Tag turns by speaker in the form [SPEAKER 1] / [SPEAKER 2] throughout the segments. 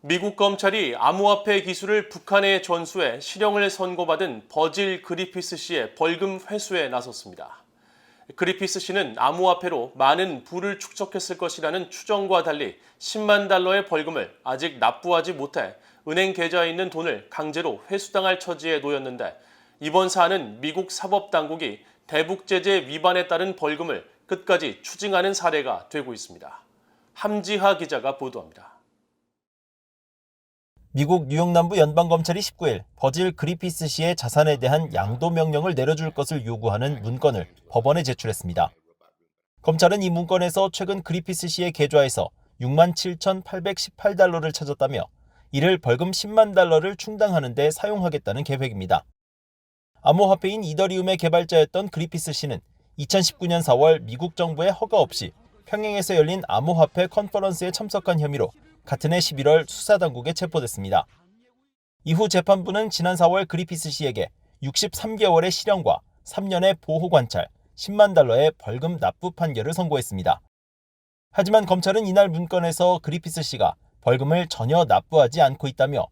[SPEAKER 1] 미국 검찰이 암호화폐 기술을 북한에 전수해 실형을 선고받은 버질 그리피스 씨의 벌금 회수에 나섰습니다. 그리피스 씨는 암호화폐로 많은 부를 축적했을 것이라는 추정과 달리 10만 달러의 벌금을 아직 납부하지 못해 은행 계좌에 있는 돈을 강제로 회수당할 처지에 놓였는데 이번 사안은 미국 사법당국이 대북제재 위반에 따른 벌금을 끝까지 추징하는 사례가 되고 있습니다. 함지하 기자가 보도합니다.
[SPEAKER 2] 미국 뉴욕 남부 연방 검찰이 19일 버질 그리피스 씨의 자산에 대한 양도 명령을 내려줄 것을 요구하는 문건을 법원에 제출했습니다. 검찰은 이 문건에서 최근 그리피스 씨의 계좌에서 6만 7,818달러를 찾았다며 이를 벌금 10만 달러를 충당하는 데 사용하겠다는 계획입니다. 암호화폐인 이더리움의 개발자였던 그리피스 씨는 2019년 4월 미국 정부의 허가 없이 평양에서 열린 암호화폐 컨퍼런스에 참석한 혐의로 같은 해 11월 수사당국에 체포됐습니다. 이후 재판부는 지난 4월 그리피스 씨에게 63개월의 실형과 3년의 보호관찰, 10만 달러의 벌금 납부 판결을 선고했습니다. 하지만 검찰은 이날 문건에서 그리피스 씨가 벌금을 전혀 납부하지 않고 있다며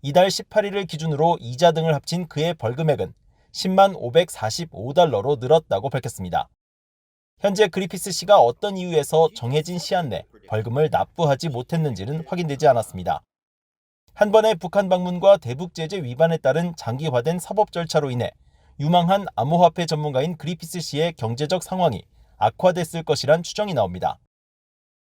[SPEAKER 2] 이달 18일을 기준으로 이자 등을 합친 그의 벌금액은 10만 545달러로 늘었다고 밝혔습니다. 현재 그리피스 씨가 어떤 이유에서 정해진 시한 내 벌금을 납부하지 못했는지는 확인되지 않았습니다. 한 번의 북한 방문과 대북 제재 위반에 따른 장기화된 사법 절차로 인해 유망한 암호화폐 전문가인 그리피스 씨의 경제적 상황이 악화됐을 것이란 추정이 나옵니다.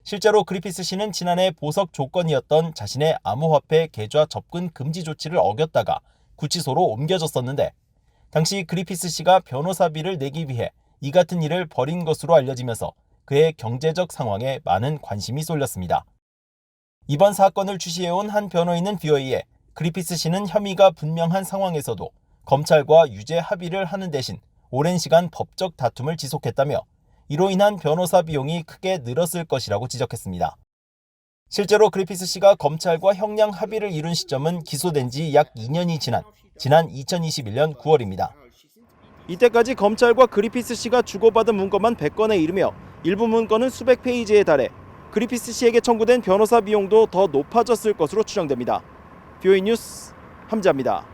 [SPEAKER 2] 실제로 그리피스 씨는 지난해 보석 조건이었던 자신의 암호화폐 계좌 접근 금지 조치를 어겼다가 구치소로 옮겨졌었는데 당시 그리피스 씨가 변호사비를 내기 위해 이 같은 일을 벌인 것으로 알려지면서 그의 경제적 상황에 많은 관심이 쏠렸습니다. 이번 사건을 주시해온 한 변호인은 BOA에 그리피스 씨는 혐의가 분명한 상황에서도 검찰과 유죄 합의를 하는 대신 오랜 시간 법적 다툼을 지속했다며 이로 인한 변호사 비용이 크게 늘었을 것이라고 지적했습니다. 실제로 그리피스 씨가 검찰과 형량 합의를 이룬 시점은 기소된 지 약 2년이 지난 지난 2021년 9월입니다. 이때까지 검찰과 그리피스 씨가 주고받은 문건만 100건에 이르며 일부 문건은 수백 페이지에 달해 그리피스 씨에게 청구된 변호사 비용도 더 높아졌을 것으로 추정됩니다. 뷰이 뉴스 함자입니다.